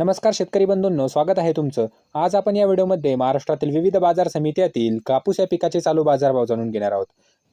नमस्कार शेतकरी बंधूंनो स्वागत आहे तुमचं. आज आपण या व्हिडिओमध्ये महाराष्ट्रातील विविध बाजार समित्यातील कापूस या पिकाचे चालू बाजारभाव जाणून घेणार आहोत.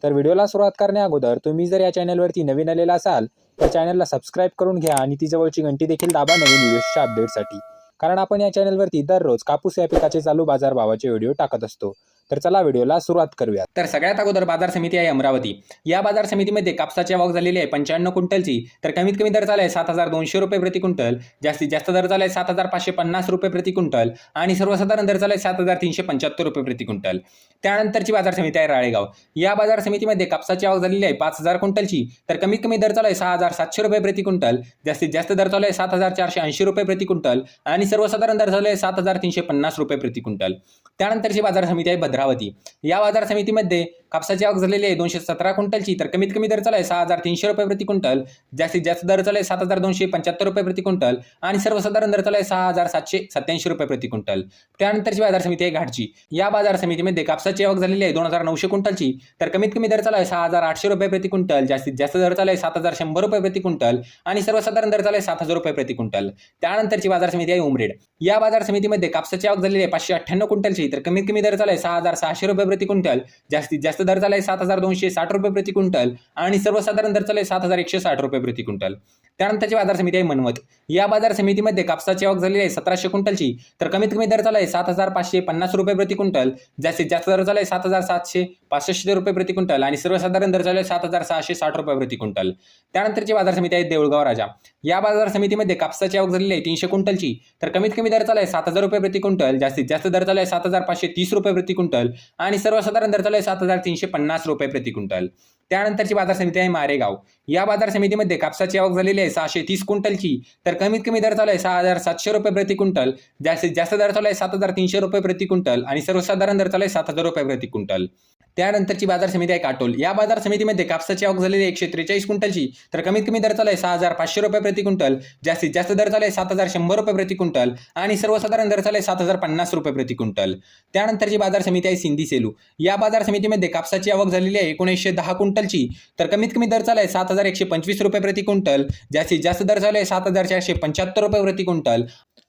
तर व्हिडिओला सुरुवात करण्या अगोदर तुम्ही जर या चॅनलवरती नवीन आलेला असाल तर चॅनलला सबस्क्राईब करून घ्या आणि ती जवळची घंटी देखील दाबा नवीन व्हिडिओच्या अपडेटसाठी कारण आपण या चॅनलवरती दररोज कापूस या पिकाचे चालू बाजारभावाचे व्हिडिओ टाकत असतो. तर चला व्हिडिओला सुरुवात करूया तर सगळ्यात अगोदर बाजार समिती आहे अमरावती. या बाजार समितीमध्ये कापसाची आवक झालेली आहे पंच्याण्णव क्विंटलची तर कमीत कमी दर झाला आहे सात हजार दोनशे रुपये प्रति क्विंटल जास्तीत जास्त दर झाला आहे सात हजार पाचशे पन्नास रुपये प्रति क्विंटल आणि सर्वसाधारण दर झाला आहे सात हजार तीनशे पंच्याहत्तर रुपये प्रति क्विंटल. त्यानंतरची बाजार समिती आहे राळेगाव. या बाजार समितीमध्ये कापसाची आवक झालेली आहे पाच हजार क्विंटलची तर कमीत कमी दर चालू आहे सहा हजार सातशे रुपये प्रति क्विंटल जास्तीत जास्त दर चालू आहे सात हजार चारशे ऐंशी रुपये प्रति क्विंटल आणि सर्वसाधारण दर चालू आहे सात हजार तीनशे पन्नास रुपये प्रति क्विंटल. त्यानंतरची बाजार समिती आहे भद्रावती या बाजार समितीमध्ये कापसाची आवक झालेली आहे दोनशे सतरा क्विंटलची तर कमीत कमी दर चालू आहे सहा हजार तीनशे रुपये प्रति क्विंटल. जास्तीत जास्त दर चालू आहे सात हजार दोनशे पंच्याहत्तर रुपये प्रति क्विंटल. आणि सर्वसाधारण दर चालू आहे सहा हजार सातशे सत्याऐंशी रुपये प्रति क्विंटल. त्यानंतरची बाजार समिती आहे घाटची. या बाजार समितीमध्ये कापसाची आवक झालेली आहे दोन हजार नऊशे क्विंटलची तर कमीत कमी दर चालू आहे सहा हजार आठशे रुपये प्रति क्विंटल. जास्तीत जास्त दर चालू आहे सात हजार शंभर रुपये प्रति क्विंटल. आणि सर्वसाधारण दर चालू आहे सात हजार रुपये प्रति क्विंटल. त्यानंतरची बाजार समिती आहे उमरेड. या बाजार समितीमध्ये कापसाची आवक झालेली आहे पाचशे अठ्ठ्याण्णव क्विंटलची तर कमीत कमी दर चालू आहे सहा हजार सहाशे रुपये प्रति क्विंटल. जास्तीत जास्त दर चालू आहे सात हजार दोनशे साठ रुपये प्रति क्विंटल आणि सर्वसाधारण दर चालू आहे सात हजार एकशे साठ रुपये प्रति क्विंटल. त्यानंतरची बाजार समिती आहे मनमत. या बाजार समितीमध्ये कापसाची आवक झालेली आहे सतराशे क्विंटलची. तर कमीत कमी दर चालू आहे सात हजार पाचशे पन्नास रुपये प्रति क्विंटल. जास्तीत जास्त दर चालू आहे सात हजार सातशे पासष्ट रुपये प्रति क्विंटल. आणि सर्वसाधारण दर चालू आहे सात हजार सहाशे साठ रुपये प्रति क्विंटल. त्यानंतरची बाजार समिती आहे देऊळगाव राजा. या बाजार समितीमध्ये कापसाची आवक झालेली आहे तीनशे क्विंटलची. तर कमीत कमी दर चालू आहे सात हजार रुपये प्रति क्विंटल. जास्तीत जास्त दर चालू आहे सात हजार पाचशे तीस रुपये प्रति क्विंटल. आणि सर्वसाधारण दर चालू आहे सात हजार तीनशे पन्नास रुपये प्रति क्विंटल. त्यानंतरची बाजार समिती आहे मारेगाव. या बाजार समितीमध्ये कापसाची आवक झालेली आहे सहाशे तीस क्विंटलची. तर कमीत कमी दर चालू आहे सहा हजार सातशे रुपये प्रति क्विंटल. जास्तीत जास्त दर चालू आहे सात हजार तीनशे रुपये प्रति क्विंटल आणि सर्वसाधारण दर चालू आहे सात हजार रुपये प्रति क्विंटल. त्यानंतरची बाजार समिती आहे काटोल. या बाजार समितीमध्ये कापसाची आवक झालेली आहे एकशे त्रेचाळीस क्विंटलची. तर कमीत कमी दर चालू आहे सहा हजार पाचशे रुपये प्रति क्विंटल. जास्तीत जास्त दर चालू आहे सात हजार शंभर रुपये प्रति क्विंटल आणि सर्वसाधारण दर चालू आहे सात हजार पन्नास रुपये प्रति क्विंटल. त्यानंतरची बाजार समिती आहे सिंधी सेलू. या बाजार समितीमध्ये कापसाची आवक झालेली आहे एकोणीसशे दहा क्विंटलची. तर कमीत कमी दर चालू आहे सात हजार एकशे पंचवीस रुपये प्रति क्विंटल. जास्तीत जास्त दर चालू आहे सात हजार चारशे पंच्याहत्तर रुपये प्रति क्विंटल.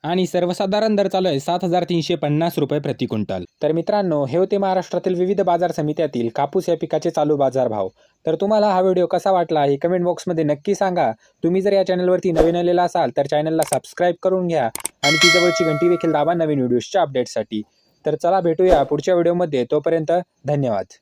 आणि सर्वसाधारण दर चालू आहे सात हजार तीनशे पन्नास रुपये प्रति क्विंटल. तर मित्रांनो हे होते महाराष्ट्रातील विविध बाजार समित्यातील कापूस या पिकाचे चालू बाजारभाव. तर तुम्हाला हा व्हिडिओ कसा वाटला हे कमेंट बॉक्समध्ये नक्की सांगा. तुम्ही जर या चॅनलवरती नवीन आलेला असाल तर चॅनलला सबस्क्राईब करून घ्या आणि ती जवळची घंटी देखील दाबा नवीन व्हिडिओजच्या अपडेटसाठी तर चला भेटूया पुढच्या व्हिडिओमध्ये. तोपर्यंत धन्यवाद.